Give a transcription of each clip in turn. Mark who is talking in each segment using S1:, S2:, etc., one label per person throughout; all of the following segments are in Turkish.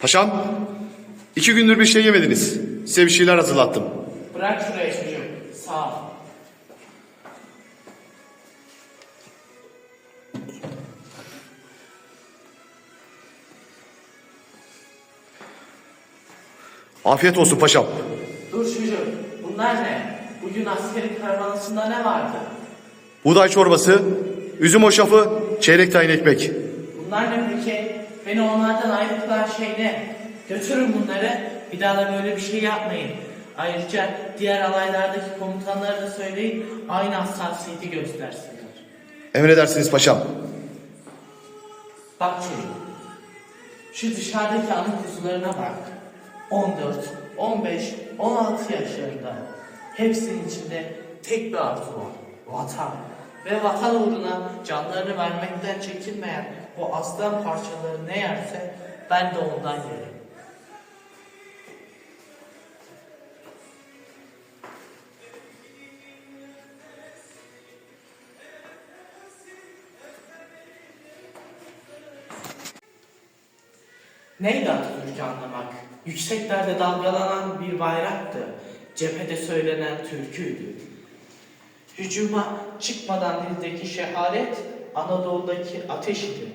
S1: Paşam, iki gündür bir şey yemediniz. Size bir şeyler hazırlattım.
S2: Bırak şuraya çocuğum. Sağ ol.
S1: Afiyet olsun paşam.
S2: Dur çocuğum. Bunlar ne? Bugün askeri karavanasında ne vardı?
S1: Buğday çorbası, üzüm hoşafı, çeyrek tayin ekmek.
S2: Bunlar ne peki? Beni onlardan ayrı kılan şey ne? Götürün bunları. Bir daha da böyle bir şey yapmayın. Ayrıca diğer alaylardaki komutanlara da söyleyin aynı hassasiyeti göstersinler.
S1: Emredersiniz paşam.
S2: Bak çocuğum. Şu dışarıdaki anı kuzularına bak. 14, 15, 16 yaşlarında. Hepsinin içinde tek bir arzu var. Vatan. Ve vatan uğruna canlarını vermekten çekinmeyen bu aslan parçaları ne yerse ben de ondan yerim. Neydi Atatürk'ü anlamak? Yükseklerde dalgalanan bir bayraktı. Cephede söylenen türküydü. Hücuma çıkmadan dildeki şehadet Anadolu'daki ateş idi.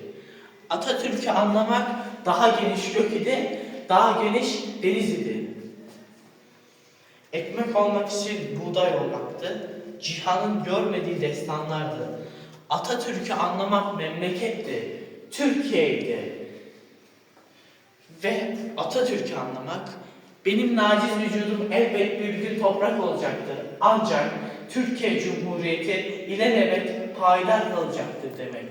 S2: Atatürk'ü anlamak daha geniş gök idi, daha geniş deniz idi. Ekmek olmak için buğday olmaktı. Cihanın görmediği destanlardı. Atatürk'ü anlamak memleketti. Türkiye'ydi. Ve Atatürk'ü anlamak benim naciz vücudum elbet bir gün toprak olacaktır. Ancak Türkiye Cumhuriyeti ilelebet payidar kalacaktır demektir.